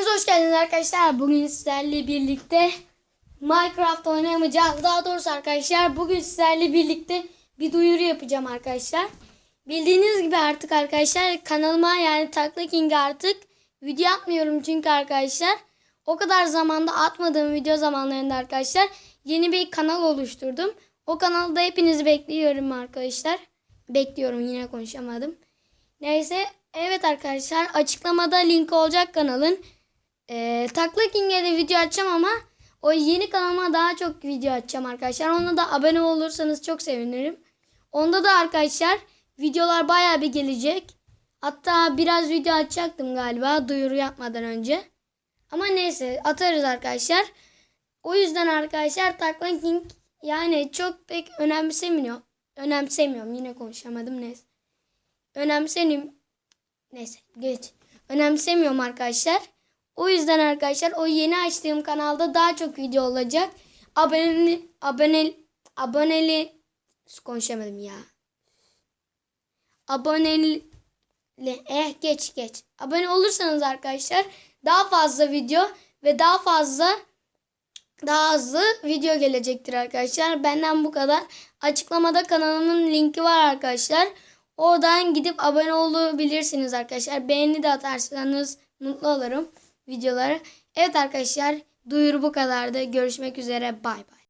hoş geldiniz arkadaşlar. Bugün sizlerle birlikte Minecraft oynayamayacağız. Daha doğrusu arkadaşlar bugün sizlerle birlikte bir duyuru yapacağım arkadaşlar. Bildiğiniz gibi artık arkadaşlar kanalıma yani Takla King'e artık video atmıyorum çünkü arkadaşlar o kadar zamanda atmadığım video zamanlarında arkadaşlar yeni bir kanal oluşturdum. O kanalda hepinizi bekliyorum arkadaşlar. Bekliyorum yine konuşamadım. Neyse evet arkadaşlar açıklamada link olacak kanalın. Ee, Takla King'e de video açacağım ama o yeni kanalıma daha çok video açacağım arkadaşlar. Ona da abone olursanız çok sevinirim. Onda da arkadaşlar videolar bayağı bir gelecek. Hatta biraz video açacaktım galiba duyuru yapmadan önce. Ama neyse atarız arkadaşlar. O yüzden arkadaşlar Takla King yani çok pek önemsemiyor. Önemsemiyorum yine konuşamadım neyse. Önemsenim neyse geç. Önemsemiyorum arkadaşlar. O yüzden arkadaşlar o yeni açtığım kanalda daha çok video olacak. Aboneli abone aboneli konuşamadım ya. Aboneli eh geç geç. Abone olursanız arkadaşlar daha fazla video ve daha fazla daha hızlı video gelecektir arkadaşlar. Benden bu kadar. Açıklamada kanalımın linki var arkadaşlar. Oradan gidip abone olabilirsiniz arkadaşlar. Beğeni de atarsanız mutlu olurum videoları. Evet arkadaşlar duyuru bu kadardı. Görüşmek üzere. Bay bay.